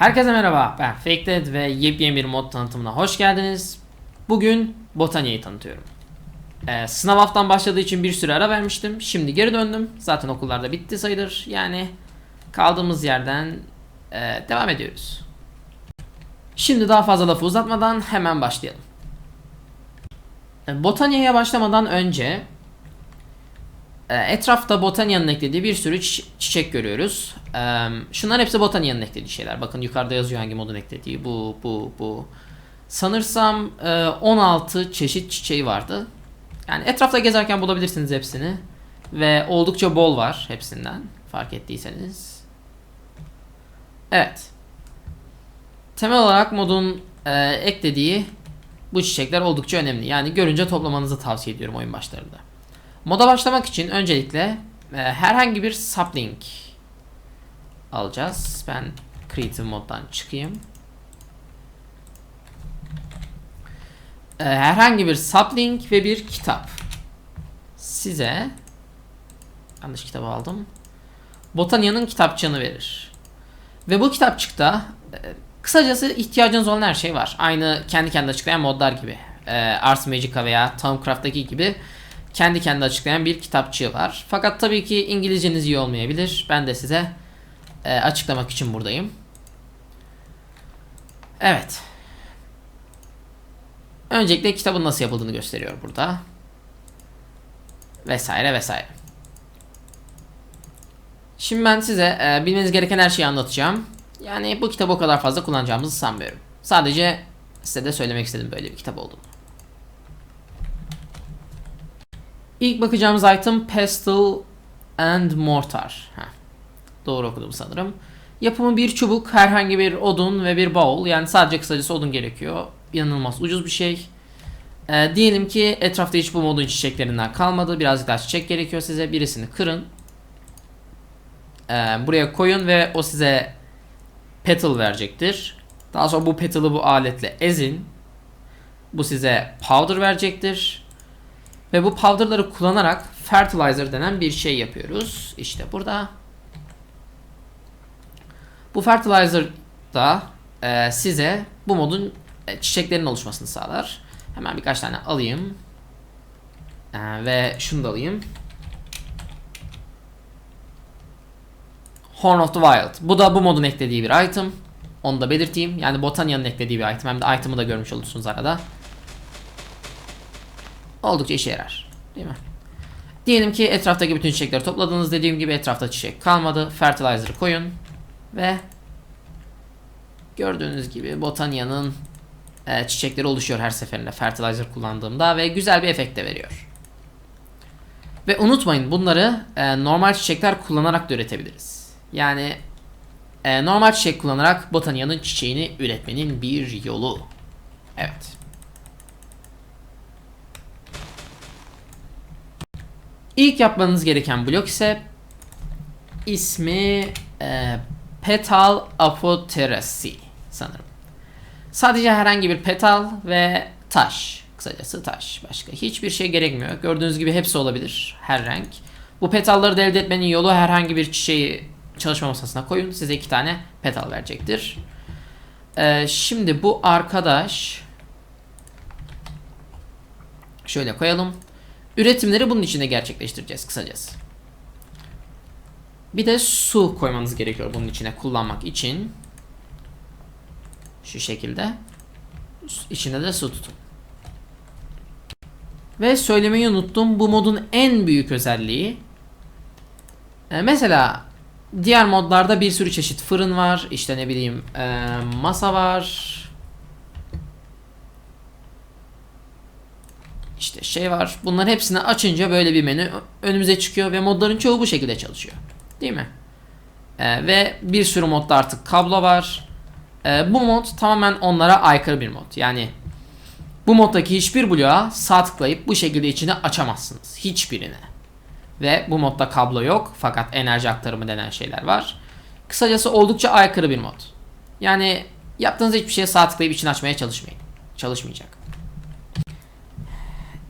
Herkese merhaba, ben Fakedead ve yepyeni bir mod tanıtımına hoş geldiniz. Bugün Botania'yı tanıtıyorum. Ee, sınav haftan başladığı için bir süre ara vermiştim. Şimdi geri döndüm. Zaten okullarda bitti sayılır. Yani kaldığımız yerden e, devam ediyoruz. Şimdi daha fazla lafı uzatmadan hemen başlayalım. E, Botania'ya başlamadan önce etrafta Botania'nın eklediği bir sürü çi- çiçek görüyoruz. E, şunların hepsi Botania'nın eklediği şeyler. Bakın yukarıda yazıyor hangi modun eklediği. Bu, bu, bu. Sanırsam e, 16 çeşit çiçeği vardı. Yani etrafta gezerken bulabilirsiniz hepsini. Ve oldukça bol var hepsinden. Fark ettiyseniz. Evet. Temel olarak modun e, eklediği bu çiçekler oldukça önemli. Yani görünce toplamanızı tavsiye ediyorum oyun başlarında. Moda başlamak için öncelikle e, herhangi bir sapling alacağız. Ben Creative moddan çıkayım. E, herhangi bir sapling ve bir kitap. Size yanlış kitabı aldım. Botania'nın kitapçığını verir. Ve bu kitapçıkta e, kısacası ihtiyacınız olan her şey var. Aynı kendi kendine açıklayan modlar gibi. E, Ars Magica veya Thaumcraft'taki gibi kendi kendine açıklayan bir kitapçığı var. Fakat tabii ki İngilizceniz iyi olmayabilir. Ben de size e, açıklamak için buradayım. Evet. Öncelikle kitabın nasıl yapıldığını gösteriyor burada. Vesaire vesaire. Şimdi ben size e, bilmeniz gereken her şeyi anlatacağım. Yani bu kitabı o kadar fazla kullanacağımızı sanmıyorum. Sadece size de söylemek istedim böyle bir kitap olduğunu. İlk bakacağımız item Pestle and Mortar. Heh. Doğru okudum sanırım. Yapımı bir çubuk, herhangi bir odun ve bir bowl. Yani sadece kısacası odun gerekiyor. İnanılmaz ucuz bir şey. Ee, diyelim ki etrafta hiç bu modun çiçeklerinden kalmadı. Birazcık daha çiçek gerekiyor size. Birisini kırın. Ee, buraya koyun ve o size petal verecektir. Daha sonra bu petal'ı bu aletle ezin. Bu size powder verecektir. Ve bu powder'ları kullanarak fertilizer denen bir şey yapıyoruz. İşte burada. Bu fertilizer da e, size bu modun e, çiçeklerin oluşmasını sağlar. Hemen birkaç tane alayım. E, ve şunu da alayım. Horn of the Wild. Bu da bu modun eklediği bir item. Onu da belirteyim. Yani Botania'nın eklediği bir item. Hem de item'ı da görmüş olursunuz arada. Oldukça işe yarar. Değil mi? Diyelim ki etraftaki bütün çiçekleri topladınız. Dediğim gibi etrafta çiçek kalmadı. Fertilizer'ı koyun. Ve gördüğünüz gibi Botania'nın e, çiçekleri oluşuyor her seferinde fertilizer kullandığımda ve güzel bir efekt de veriyor. Ve unutmayın bunları e, normal çiçekler kullanarak da üretebiliriz. Yani e, normal çiçek kullanarak Botania'nın çiçeğini üretmenin bir yolu. Evet. İlk yapmanız gereken blok ise ismi e, Petal Apotheracy sanırım. Sadece herhangi bir petal ve taş. Kısacası taş. Başka hiçbir şey gerekmiyor. Gördüğünüz gibi hepsi olabilir. Her renk. Bu petalları da elde etmenin yolu herhangi bir çiçeği çalışma masasına koyun. Size iki tane petal verecektir. Ee, şimdi bu arkadaş şöyle koyalım. Üretimleri bunun içinde gerçekleştireceğiz kısacası. Bir de su koymanız gerekiyor bunun içine kullanmak için. Şu şekilde. İçine de su tutun. Ve söylemeyi unuttum. Bu modun en büyük özelliği e, mesela diğer modlarda bir sürü çeşit fırın var. İşte ne bileyim e, masa var. İşte şey var. Bunların hepsini açınca böyle bir menü önümüze çıkıyor ve modların çoğu bu şekilde çalışıyor. Değil mi? Ee, ve bir sürü modda artık kablo var. Ee, bu mod tamamen onlara aykırı bir mod. Yani bu moddaki hiçbir bloğa sağ tıklayıp bu şekilde içini açamazsınız. Hiçbirine. Ve bu modda kablo yok fakat enerji aktarımı denen şeyler var. Kısacası oldukça aykırı bir mod. Yani yaptığınız hiçbir şeye sağ tıklayıp içini açmaya çalışmayın. Çalışmayacak.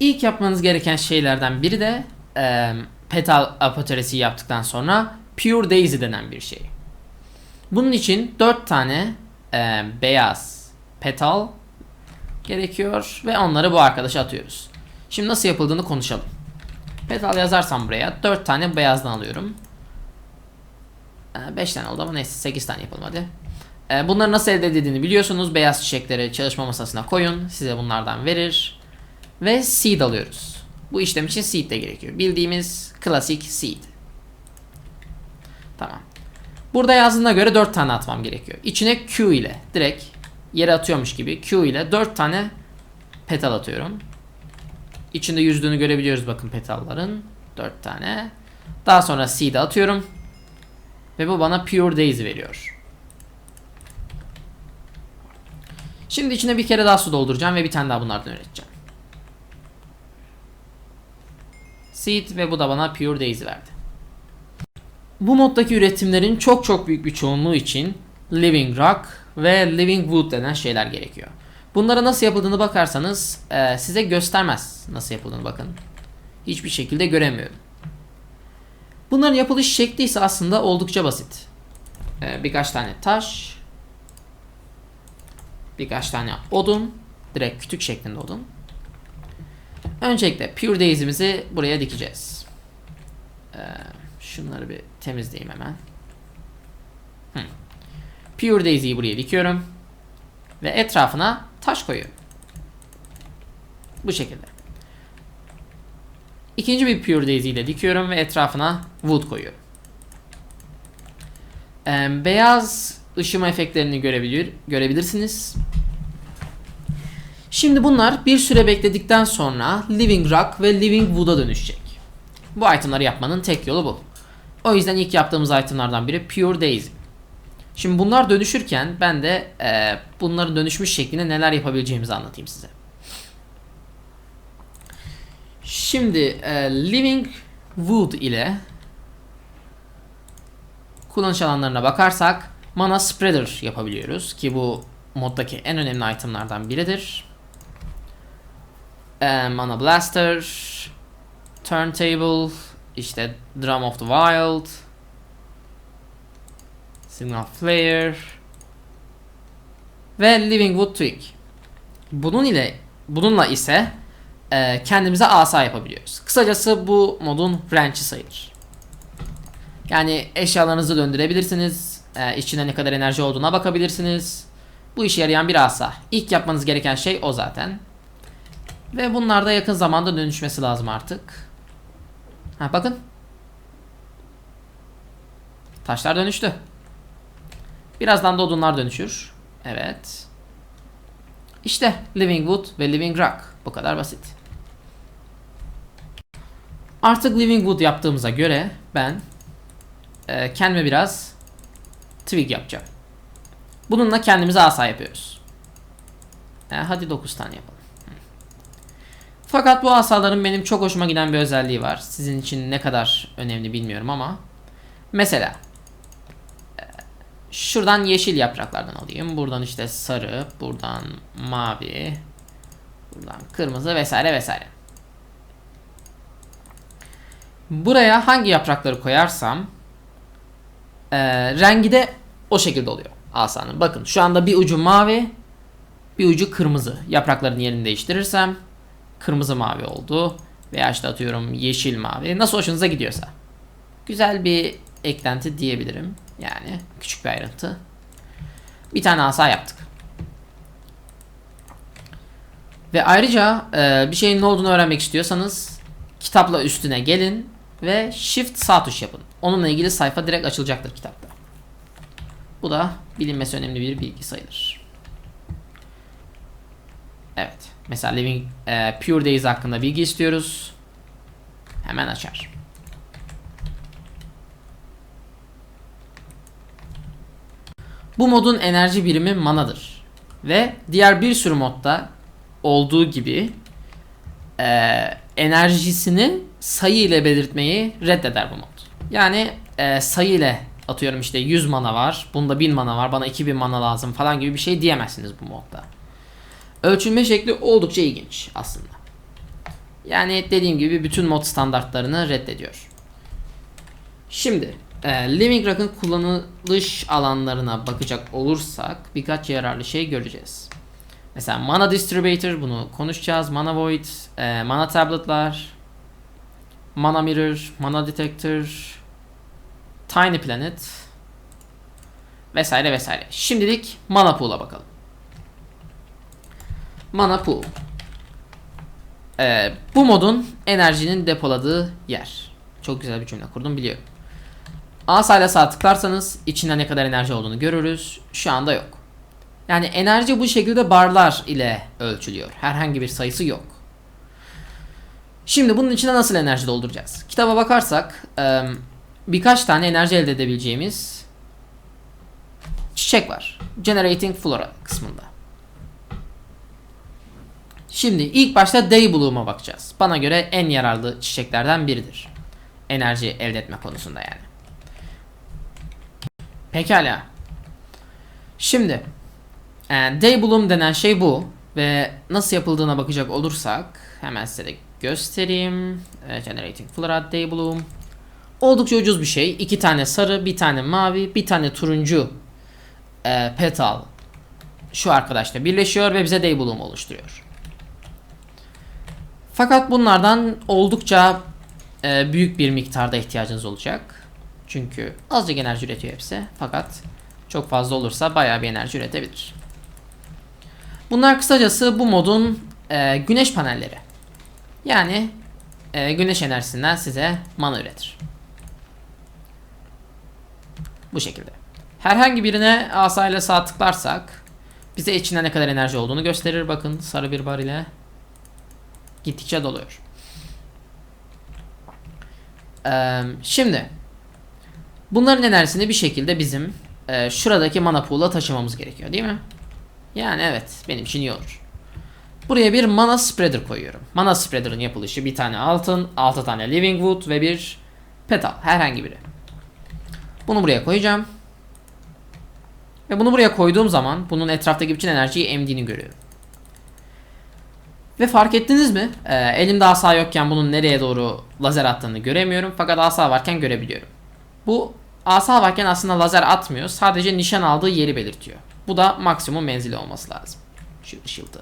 İlk yapmanız gereken şeylerden biri de e, petal apoteresi yaptıktan sonra Pure Daisy denen bir şey. Bunun için 4 tane e, beyaz petal gerekiyor ve onları bu arkadaşa atıyoruz. Şimdi nasıl yapıldığını konuşalım. Petal yazarsam buraya 4 tane beyazdan alıyorum. 5 tane oldu ama neyse 8 tane yapalım hadi. Bunları nasıl elde edildiğini biliyorsunuz. Beyaz çiçekleri çalışma masasına koyun. Size bunlardan verir. Ve seed alıyoruz. Bu işlem için seed de gerekiyor. Bildiğimiz klasik seed. Tamam. Burada yazdığına göre 4 tane atmam gerekiyor. İçine Q ile direkt yere atıyormuş gibi Q ile 4 tane petal atıyorum. İçinde yüzdüğünü görebiliyoruz bakın petalların. 4 tane. Daha sonra seed'i atıyorum. Ve bu bana Pure Daisy veriyor. Şimdi içine bir kere daha su dolduracağım ve bir tane daha bunlardan üreteceğim. Seed ve bu da bana Pure Daisy verdi. Bu moddaki üretimlerin çok çok büyük bir çoğunluğu için Living Rock ve Living Wood denen şeyler gerekiyor. Bunlara nasıl yapıldığını bakarsanız e, size göstermez nasıl yapıldığını bakın. Hiçbir şekilde göremiyorum. Bunların yapılış şekli ise aslında oldukça basit. E, birkaç tane taş, birkaç tane odun, direkt kütük şeklinde odun. Öncelikle Pure Daisy'mizi buraya dikeceğiz. Ee, şunları bir temizleyeyim hemen. Hı. Pure Daisy'yi buraya dikiyorum. Ve etrafına taş koyuyorum. Bu şekilde. İkinci bir Pure Daisy ile dikiyorum ve etrafına wood koyuyorum. Ee, beyaz ışıma efektlerini görebilir, görebilirsiniz. Şimdi bunlar bir süre bekledikten sonra Living Rock ve Living Wood'a dönüşecek. Bu itemları yapmanın tek yolu bu. O yüzden ilk yaptığımız itemlardan biri Pure Daisy. Şimdi bunlar dönüşürken ben de e, bunların dönüşmüş şeklinde neler yapabileceğimizi anlatayım size. Şimdi e, Living Wood ile kullanış alanlarına bakarsak Mana Spreader yapabiliyoruz ki bu moddaki en önemli itemlardan biridir. E, Mana Blaster, Turntable, işte Drum of the Wild, Signal Flare ve Living Wood Twig. Bunun ile bununla ise e, kendimize asa yapabiliyoruz. Kısacası bu modun branch'i sayılır. Yani eşyalarınızı döndürebilirsiniz. E, içinde ne kadar enerji olduğuna bakabilirsiniz. Bu işe yarayan bir asa. İlk yapmanız gereken şey o zaten. Ve bunlar da yakın zamanda dönüşmesi lazım artık. Ha bakın. Taşlar dönüştü. Birazdan da odunlar dönüşür. Evet. İşte Living Wood ve Living Rock. Bu kadar basit. Artık Living Wood yaptığımıza göre ben e, kendime biraz twig yapacağım. Bununla kendimize asa yapıyoruz. E, hadi 9 tane yapalım. Fakat bu asaların benim çok hoşuma giden bir özelliği var. Sizin için ne kadar önemli bilmiyorum ama. Mesela şuradan yeşil yapraklardan alayım. Buradan işte sarı, buradan mavi, buradan kırmızı vesaire vesaire. Buraya hangi yaprakları koyarsam e, rengi de o şekilde oluyor asanın. Bakın şu anda bir ucu mavi, bir ucu kırmızı. Yaprakların yerini değiştirirsem kırmızı mavi oldu. Veya işte atıyorum yeşil mavi. Nasıl hoşunuza gidiyorsa. Güzel bir eklenti diyebilirim. Yani küçük bir ayrıntı. Bir tane asa yaptık. Ve ayrıca e, bir şeyin ne olduğunu öğrenmek istiyorsanız kitapla üstüne gelin ve shift sağ tuş yapın. Onunla ilgili sayfa direkt açılacaktır kitapta. Bu da bilinmesi önemli bir bilgi sayılır. Evet. Mesela Living e, Pure Days hakkında bilgi istiyoruz. Hemen açar. Bu modun enerji birimi manadır. Ve diğer bir sürü modda olduğu gibi e, enerjisini sayı ile belirtmeyi reddeder bu mod. Yani e, sayı ile atıyorum işte 100 mana var, bunda 1000 mana var, bana 2000 mana lazım falan gibi bir şey diyemezsiniz bu modda. Ölçülme şekli oldukça ilginç aslında. Yani dediğim gibi bütün mod standartlarını reddediyor. Şimdi e, Living Rock'ın kullanılış alanlarına bakacak olursak birkaç yararlı şey göreceğiz. Mesela Mana Distributor bunu konuşacağız. Mana Void, e, Mana Tablet'lar, Mana Mirror, Mana Detector, Tiny Planet vesaire vesaire. Şimdilik Mana Pool'a bakalım. Mana Pool. Ee, bu modun enerjinin depoladığı yer. Çok güzel bir cümle kurdum biliyorum. Asa ile sağ tıklarsanız içinde ne kadar enerji olduğunu görürüz. Şu anda yok. Yani enerji bu şekilde barlar ile ölçülüyor. Herhangi bir sayısı yok. Şimdi bunun içine nasıl enerji dolduracağız? Kitaba bakarsak birkaç tane enerji elde edebileceğimiz çiçek var. Generating Flora kısmında. Şimdi ilk başta Day Bloom'a bakacağız. Bana göre en yararlı çiçeklerden biridir. Enerji elde etme konusunda yani. Pekala. Şimdi e, Day Bloom denen şey bu ve nasıl yapıldığına bakacak olursak hemen size de göstereyim. E, Generating Flora Day Bloom. Oldukça ucuz bir şey. İki tane sarı, bir tane mavi, bir tane turuncu e, petal şu arkadaşla birleşiyor ve bize Day Bloom oluşturuyor. Fakat bunlardan oldukça e, büyük bir miktarda ihtiyacınız olacak. Çünkü azıcık enerji üretiyor hepsi. Fakat çok fazla olursa bayağı bir enerji üretebilir. Bunlar kısacası bu modun e, güneş panelleri. Yani e, güneş enerjisinden size mana üretir. Bu şekilde. Herhangi birine asa ile sağ tıklarsak bize içinde ne kadar enerji olduğunu gösterir. Bakın sarı bir bar ile gittikçe doluyor. Ee, şimdi bunların enerjisini bir şekilde bizim e, şuradaki mana pool'a taşımamız gerekiyor değil mi? Yani evet benim için iyi olur. Buraya bir mana spreader koyuyorum. Mana spreader'ın yapılışı bir tane altın, 6 tane living wood ve bir petal herhangi biri. Bunu buraya koyacağım. Ve bunu buraya koyduğum zaman bunun etraftaki bütün enerjiyi emdiğini görüyorum. Ve fark ettiniz mi? Ee, elimde asa yokken bunun nereye doğru lazer attığını göremiyorum. Fakat asa varken görebiliyorum. Bu asa varken aslında lazer atmıyor. Sadece nişan aldığı yeri belirtiyor. Bu da maksimum menzili olması lazım. Şu ışıltı.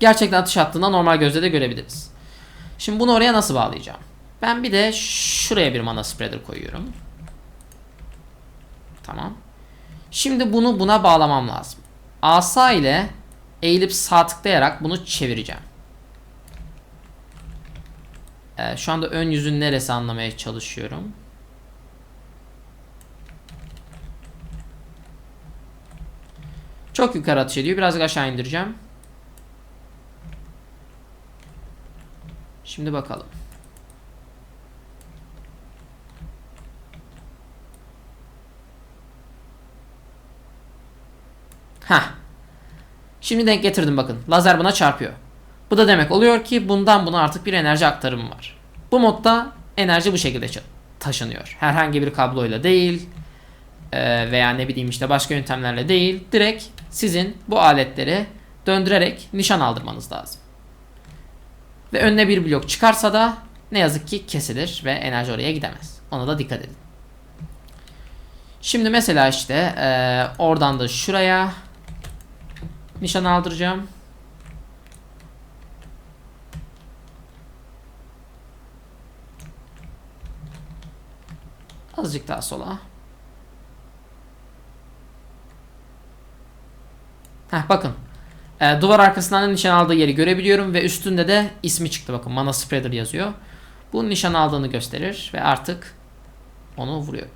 Gerçekten atış attığında normal gözle de görebiliriz. Şimdi bunu oraya nasıl bağlayacağım? Ben bir de şuraya bir mana spreader koyuyorum. Tamam. Şimdi bunu buna bağlamam lazım. Asa ile eğilip sağ tıklayarak bunu çevireceğim. Ee, şu anda ön yüzün neresi anlamaya çalışıyorum. Çok yukarı atış ediyor. Birazcık aşağı indireceğim. Şimdi bakalım. Ha. Şimdi denk getirdim bakın. Lazer buna çarpıyor. Bu da demek oluyor ki bundan buna artık bir enerji aktarımı var. Bu modda enerji bu şekilde taşınıyor. Herhangi bir kabloyla değil e, veya ne bileyim işte başka yöntemlerle değil. Direkt sizin bu aletleri döndürerek nişan aldırmanız lazım. Ve önüne bir blok çıkarsa da ne yazık ki kesilir ve enerji oraya gidemez. Ona da dikkat edin. Şimdi mesela işte e, oradan da şuraya nişan aldıracağım. Azıcık daha sola. Heh bakın. E, duvar arkasından da nişan aldığı yeri görebiliyorum ve üstünde de ismi çıktı bakın. Mana Spreader yazıyor. Bu nişan aldığını gösterir ve artık onu vuruyor.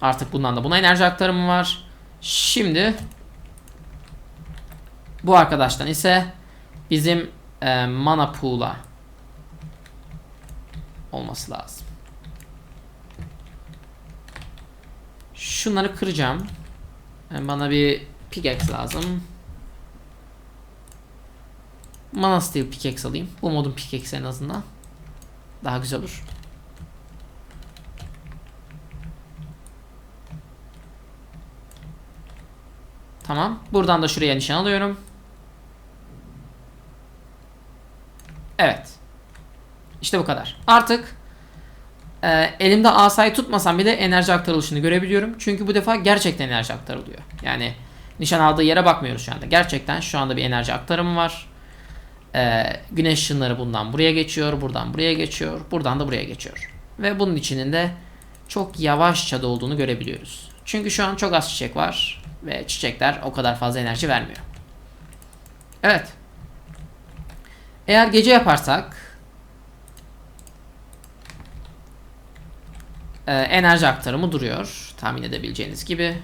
Artık bundan da buna enerji aktarımı var. Şimdi bu arkadaştan ise bizim e, mana pool'a olması lazım. Şunları kıracağım. Yani bana bir pickaxe lazım. Mana Steel pickaxe alayım. Bu modun pickaxe en azından. Daha güzel olur. Tamam. Buradan da şuraya nişan alıyorum. Evet. İşte bu kadar. Artık e, elimde asayı tutmasam bile enerji aktarılışını görebiliyorum. Çünkü bu defa gerçekten enerji aktarılıyor. Yani nişan aldığı yere bakmıyoruz şu anda. Gerçekten şu anda bir enerji aktarımı var. E, güneş ışınları bundan buraya geçiyor, buradan buraya geçiyor, buradan da buraya geçiyor. Ve bunun içinin de çok yavaşça dolduğunu görebiliyoruz. Çünkü şu an çok az çiçek var ve çiçekler o kadar fazla enerji vermiyor. Evet. Eğer gece yaparsak e, enerji aktarımı duruyor. Tahmin edebileceğiniz gibi.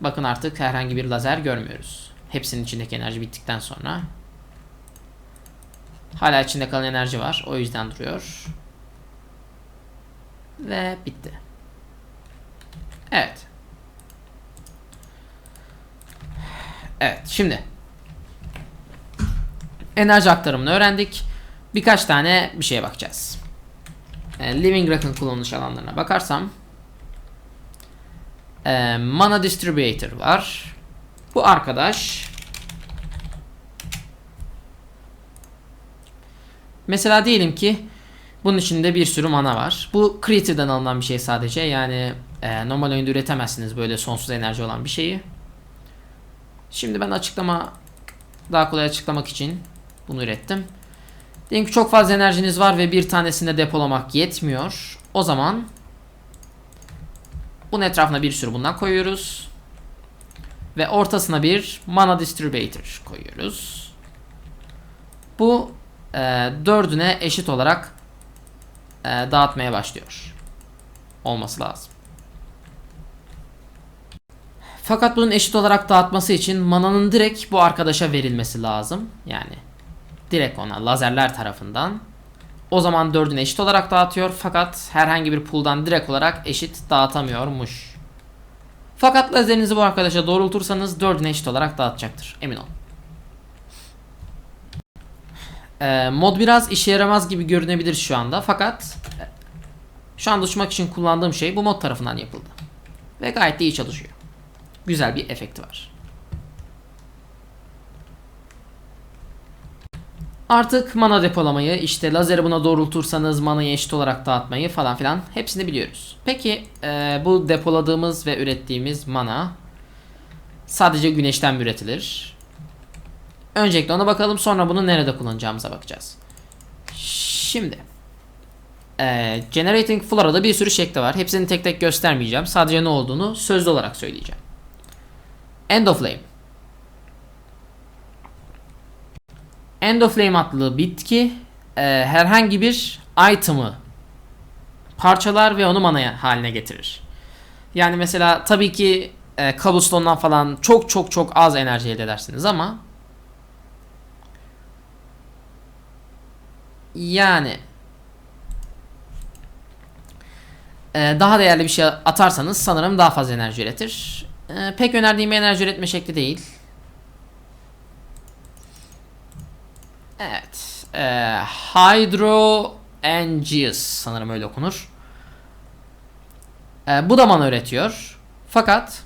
Bakın artık herhangi bir lazer görmüyoruz. Hepsinin içindeki enerji bittikten sonra. Hala içinde kalan enerji var. O yüzden duruyor. Ve bitti. Evet. Evet şimdi. Enerji aktarımını öğrendik. Birkaç tane bir şeye bakacağız. E, Living Rock'ın kullanılış alanlarına bakarsam. e, Mana Distributor var. Bu arkadaş Mesela diyelim ki bunun içinde bir sürü mana var. Bu Creative'den alınan bir şey sadece. Yani e, normal oyunda üretemezsiniz böyle sonsuz enerji olan bir şeyi. Şimdi ben açıklama daha kolay açıklamak için bunu ürettim. Diyelim ki çok fazla enerjiniz var ve bir tanesini de depolamak yetmiyor. O zaman bunun etrafına bir sürü bundan koyuyoruz. Ve ortasına bir mana distributor koyuyoruz. Bu e, dördüne eşit olarak e, dağıtmaya başlıyor. Olması lazım. Fakat bunun eşit olarak dağıtması için mananın direkt bu arkadaşa verilmesi lazım. Yani direkt ona lazerler tarafından. O zaman dördüne eşit olarak dağıtıyor fakat herhangi bir pool'dan direkt olarak eşit dağıtamıyormuş. Fakat lazerinizi bu arkadaşa doğrultursanız dördüne eşit olarak dağıtacaktır. Emin olun. Ee, mod biraz işe yaramaz gibi görünebilir şu anda fakat e, şu anda uçmak için kullandığım şey bu mod tarafından yapıldı. Ve gayet iyi çalışıyor. Güzel bir efekti var. Artık mana depolamayı, işte lazeri buna doğrultursanız manayı eşit olarak dağıtmayı falan filan hepsini biliyoruz. Peki e, bu depoladığımız ve ürettiğimiz mana sadece güneşten mi üretilir? Öncelikle ona bakalım sonra bunu nerede kullanacağımıza bakacağız. Şimdi e, Generating Flora'da bir sürü şekli var. Hepsini tek tek göstermeyeceğim. Sadece ne olduğunu sözlü olarak söyleyeceğim. End of Flame End of Flame adlı bitki e, herhangi bir item'ı parçalar ve onu mana haline getirir. Yani mesela tabii ki e, cobblestone'dan falan çok çok çok az enerji elde edersiniz ama yani e, daha değerli bir şey atarsanız sanırım daha fazla enerji üretir. E, pek önerdiğim enerji üretme şekli değil. Evet. E, Hydro Angius sanırım öyle okunur. E, bu da mana üretiyor. Fakat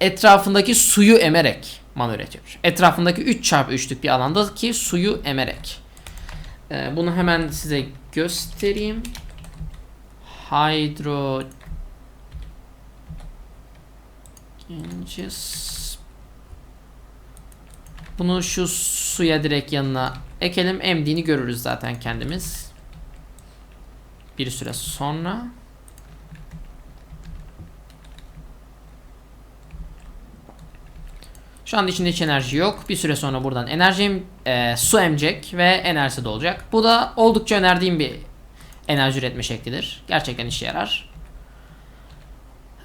etrafındaki suyu emerek mana üretiyor. Etrafındaki 3 çarpı 3'lük bir alandaki suyu emerek. E, bunu hemen size göstereyim. Hydro bunu şu suya direkt yanına ekelim. Emdiğini görürüz zaten kendimiz. Bir süre sonra. Şu anda içinde hiç enerji yok. Bir süre sonra buradan enerji e, su emecek ve enerjisi de olacak. Bu da oldukça önerdiğim bir enerji üretme şeklidir. Gerçekten işe yarar.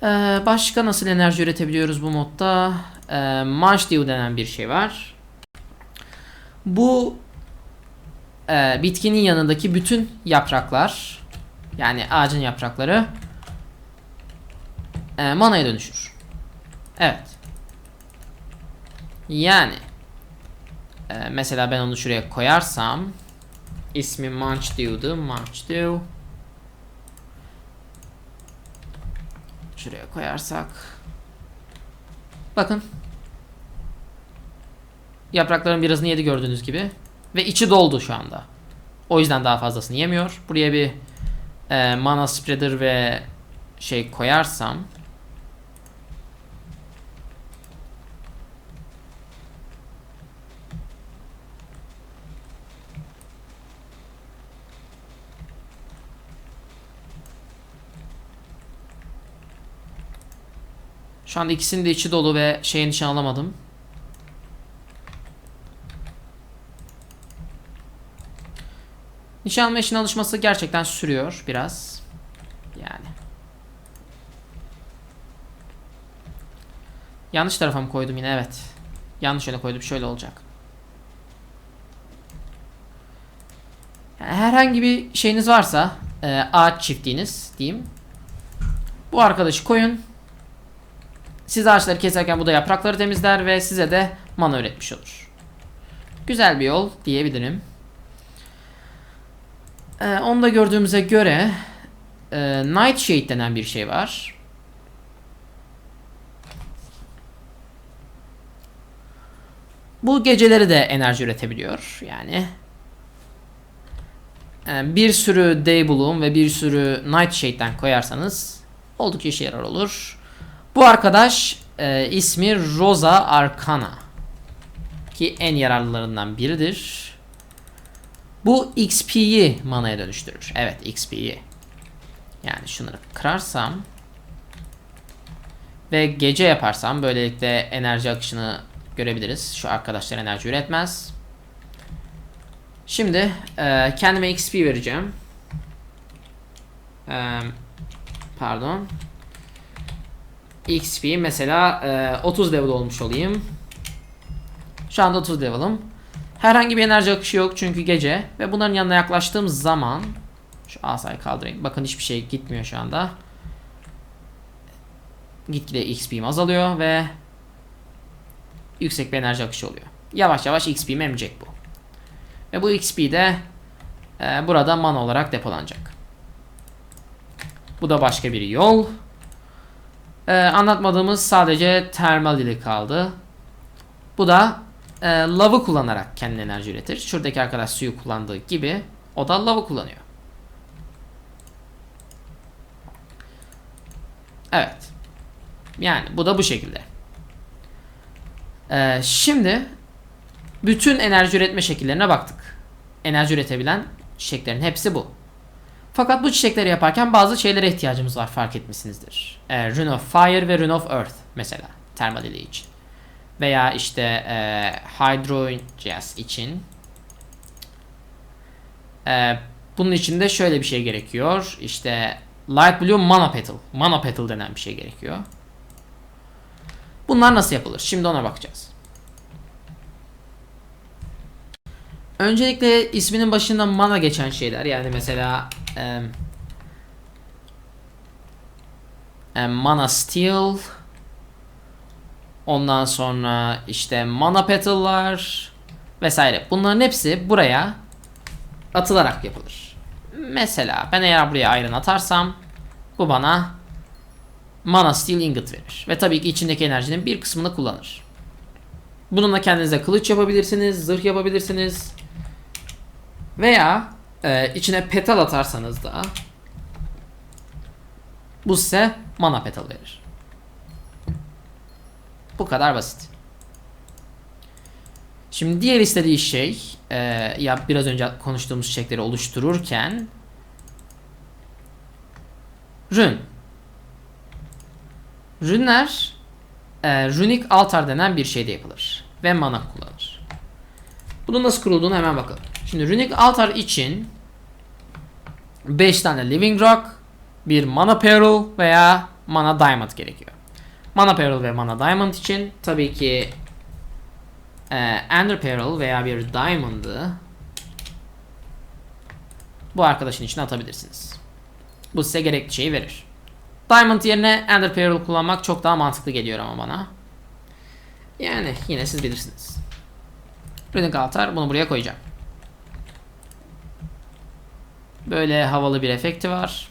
Ee, başka nasıl enerji üretebiliyoruz bu modda? Ee, Marsh Dew denen bir şey var. Bu e, bitkinin yanındaki bütün yapraklar yani ağacın yaprakları e, manaya dönüşür. Evet. Yani e, mesela ben onu şuraya koyarsam ismi Munch Dew'du. Munch Dew Şuraya koyarsak bakın Yaprakların birazını yedi gördüğünüz gibi. Ve içi doldu şu anda. O yüzden daha fazlasını yemiyor. Buraya bir e, mana spreader ve şey koyarsam Şu anda ikisinin de içi dolu ve şeye nişan alamadım. Nişan alma işine alışması gerçekten sürüyor biraz. Yani. Yanlış tarafa mı koydum yine? Evet. Yanlış yöne koydum. Şöyle olacak. Herhangi bir şeyiniz varsa e, ağaç çiftliğiniz diyeyim. Bu arkadaşı koyun. Siz ağaçları keserken bu da yaprakları temizler ve size de mana üretmiş olur. Güzel bir yol diyebilirim. Ee, onu da gördüğümüze göre e, Nightshade denen bir şey var. Bu geceleri de enerji üretebiliyor. Yani e, bir sürü Day Bloom ve bir sürü Nightshade'den koyarsanız oldukça işe yarar olur. Bu arkadaş e, ismi Rosa Arcana. Ki en yararlılarından biridir. Bu XP'yi manaya dönüştürür. Evet XP'yi. Yani şunları kırarsam ve gece yaparsam böylelikle enerji akışını görebiliriz. Şu arkadaşlar enerji üretmez. Şimdi e, kendime XP vereceğim. E, pardon. XP mesela e, 30 level olmuş olayım. Şu anda 30 level'ım. Herhangi bir enerji akışı yok çünkü gece ve bunların yanına yaklaştığım zaman şu asayı kaldırayım. Bakın hiçbir şey gitmiyor şu anda. Gitgide XP'm azalıyor ve yüksek bir enerji akışı oluyor. Yavaş yavaş XP'm emecek bu. Ve bu XP de e, burada mana olarak depolanacak. Bu da başka bir yol. Ee, anlatmadığımız sadece termal dili kaldı. Bu da e, lavı kullanarak kendi enerji üretir. Şuradaki arkadaş suyu kullandığı gibi o da lavı kullanıyor. Evet. Yani bu da bu şekilde. Ee, şimdi bütün enerji üretme şekillerine baktık. Enerji üretebilen çiçeklerin hepsi bu. Fakat bu çiçekleri yaparken bazı şeylere ihtiyacımız var fark etmişsinizdir. E, Rune of Fire ve Rune of Earth mesela termal için. Veya işte e, Hydrojas için. E, bunun için de şöyle bir şey gerekiyor. İşte Light Blue Mana Petal. Mana Petal denen bir şey gerekiyor. Bunlar nasıl yapılır? Şimdi ona bakacağız. Öncelikle isminin başında mana geçen şeyler yani mesela e, e, mana steel ondan sonra işte mana petal'lar vesaire bunların hepsi buraya atılarak yapılır. Mesela ben eğer buraya iron atarsam bu bana mana steel ingot verir ve tabii ki içindeki enerjinin bir kısmını kullanır. Bununla kendinize kılıç yapabilirsiniz, zırh yapabilirsiniz. Veya e, içine petal atarsanız da bu size mana petal verir. Bu kadar basit. Şimdi diğer istediği şey e, ya biraz önce konuştuğumuz çiçekleri oluştururken rün. Rünler e, runik altar denen bir şeyde yapılır ve mana kullanır. Bunun nasıl kurulduğunu hemen bakalım. Şimdi Runic Altar için 5 tane Living Rock, bir Mana Pearl veya Mana Diamond gerekiyor. Mana Pearl ve Mana Diamond için tabii ki e, Ender Pearl veya bir Diamond'ı bu arkadaşın içine atabilirsiniz. Bu size gerekli şeyi verir. Diamond yerine Ender Pearl kullanmak çok daha mantıklı geliyor ama bana. Yani yine siz bilirsiniz. Runic Altar bunu buraya koyacağım. Böyle havalı bir efekti var.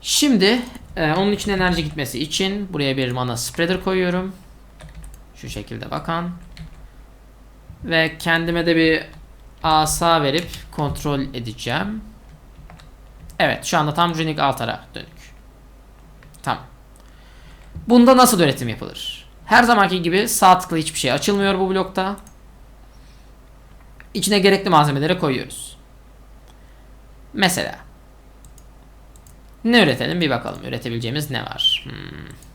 Şimdi e, onun için enerji gitmesi için buraya bir mana spreader koyuyorum. Şu şekilde bakan. Ve kendime de bir asa verip kontrol edeceğim. Evet şu anda tam Runic altara dönük. Tamam. Bunda nasıl üretim yapılır? Her zamanki gibi sağ tıkla hiçbir şey açılmıyor bu blokta. İçine gerekli malzemeleri koyuyoruz. Mesela ne üretelim bir bakalım. Üretebileceğimiz ne var? Hmm.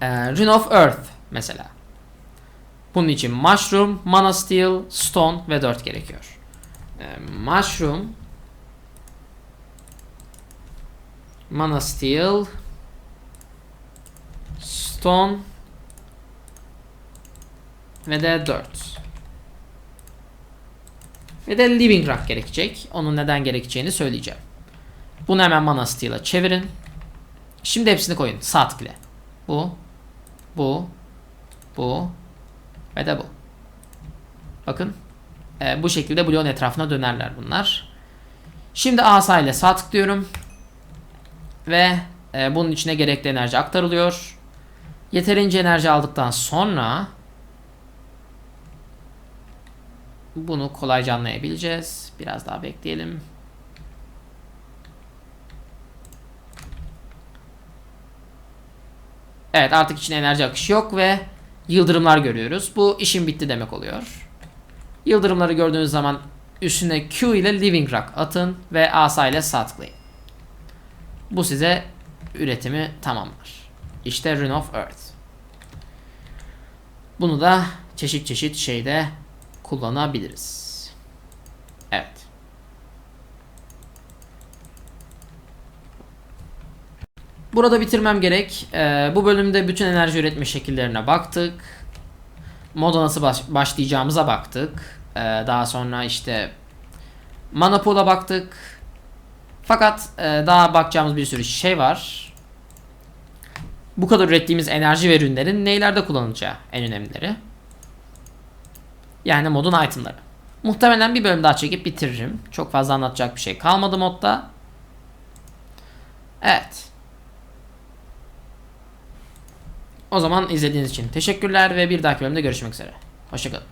Ee, Rune of Earth mesela. Bunun için Mushroom, Mana Steel, Stone ve 4 gerekiyor. Ee, mushroom Mana Steel Stone ve de 4. Ve de Living Rock gerekecek. Onun neden gerekeceğini söyleyeceğim. Bunu hemen Mana Steel'a çevirin. Şimdi hepsini koyun. Sağ tıkla. Bu. Bu. Bu. Ve de bu. Bakın. Ee, bu şekilde bloğun etrafına dönerler bunlar. Şimdi asa ile sağ tıklıyorum. Ve e, bunun içine gerekli enerji aktarılıyor. Yeterince enerji aldıktan sonra bunu kolayca anlayabileceğiz. Biraz daha bekleyelim. Evet artık içine enerji akışı yok ve yıldırımlar görüyoruz. Bu işin bitti demek oluyor. Yıldırımları gördüğünüz zaman üstüne Q ile Living Rock atın ve asa ile sağ. Bu size üretimi tamamlar. İşte Rune of Earth. Bunu da çeşit çeşit şeyde kullanabiliriz. Evet. Burada bitirmem gerek. Ee, bu bölümde bütün enerji üretme şekillerine baktık. Moda nasıl baş- başlayacağımıza baktık. Ee, daha sonra işte mana pool'a baktık. Fakat e, daha bakacağımız bir sürü şey var. Bu kadar ürettiğimiz enerji ve ürünlerin neylerde kullanılacağı en önemlileri. Yani modun itemları. Muhtemelen bir bölüm daha çekip bitiririm. Çok fazla anlatacak bir şey kalmadı modda. Evet. O zaman izlediğiniz için teşekkürler ve bir dahaki bölümde görüşmek üzere. Hoşçakalın.